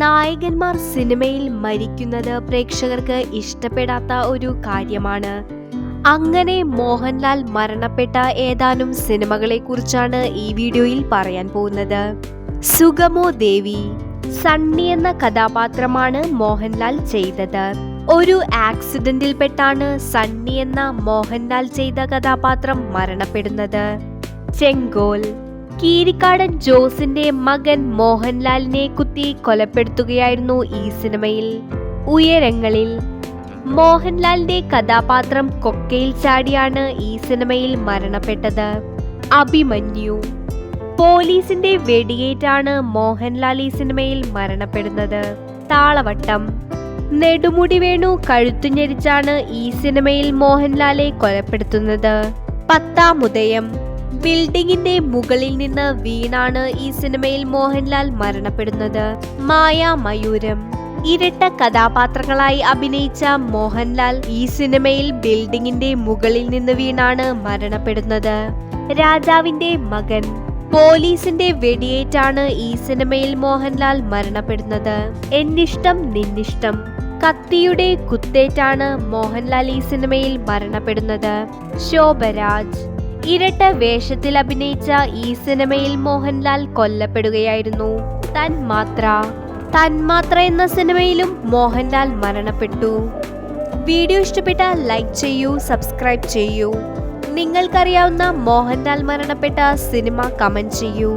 നായകന്മാർ സിനിമയിൽ മരിക്കുന്നത് പ്രേക്ഷകർക്ക് ഇഷ്ടപ്പെടാത്ത ഒരു കാര്യമാണ്. അങ്ങനെ മോഹൻലാൽ മരണപ്പെട്ട ഏതാനും സിനിമകളെ കുറിച്ചാണ് ഈ വീഡിയോയിൽ പറയാൻ പോകുന്നത്. സുഗമോ ദേവി സണ്ണി എന്ന കഥാപാത്രമാണ് മോഹൻലാൽ ചെയ്തത്. ഒരു ആക്സിഡന്റിൽ പെട്ടാണ് സണ്ണി എന്ന മോഹൻലാൽ ചെയ്ത കഥാപാത്രം മരണപ്പെടുന്നത്. ചെങ്കോൽ കീരിക്കാടൻ ജോസിന്റെ മകൻ മോഹൻലാലിനെ കുത്തി കൊലപ്പെടുത്തുകയായിരുന്നു ഈ സിനിമയിൽ. ഉയരങ്ങളിൽ മോഹൻലാലിന്റെ കഥാപാത്രം കൊക്കയിൽ ചാടിയാണ് ഈ സിനിമയിൽ മരണപ്പെട്ടത്. അഭിമന്യു പോലീസിന്റെ വെടിയേറ്റാണ് മോഹൻലാൽ ഈ സിനിമയിൽ മരണപ്പെടുന്നത്. താളവട്ടം നെടുമുടി വേണു കഴുത്തു ഞെരിച്ചാണ് ഈ സിനിമയിൽ മോഹൻലാലെ കൊലപ്പെടുത്തുന്നത്. പത്താം ഉദയം ബിൽഡിങ്ങിന്റെ മുകളിൽ നിന്ന് വീണാണ് ഈ സിനിമയിൽ മോഹൻലാൽ മരണപ്പെടുന്നത്. മായ മയൂരം. ഇരട്ട കഥാപാത്രങ്ങളായി അഭിനയിച്ച മോഹൻലാൽ ഈ സിനിമയിൽ ബിൽഡിംഗിന്റെ മുകളിൽ നിന്ന് വീണാണ് മരണപ്പെടുന്നത്. രാജാവിന്റെ മകൻ. പോലീസിന്റെ വെടിയേറ്റാണ് ഈ സിനിമയിൽ മോഹൻലാൽ മരണപ്പെടുന്നത്. എന്നിഷ്ടം നിന്നിഷ്ടം. കത്തിയുടെ കുത്തേറ്റാണ് മോഹൻലാൽ ഈ സിനിമയിൽ മരണപ്പെടുന്നത്. ശോഭരാജ്. ഇരട്ട വേഷത്തിൽ അഭിനയിച്ച ഈ സിനിമയിൽ മോഹൻലാൽ കൊല്ലപ്പെടുകയായിരുന്നു. തന്മാത്ര തന്മാത്ര എന്ന സിനിമയിലും മോഹൻലാൽ മരണപ്പെട്ടു. വീഡിയോ ഇഷ്ടപ്പെട്ട ലൈക്ക് ചെയ്യൂ സബ്സ്ക്രൈബ് ചെയ്യൂ. നിങ്ങൾക്കറിയാവുന്ന മോഹൻലാൽ മരണപ്പെട്ട സിനിമ കമന്റ് ചെയ്യൂ.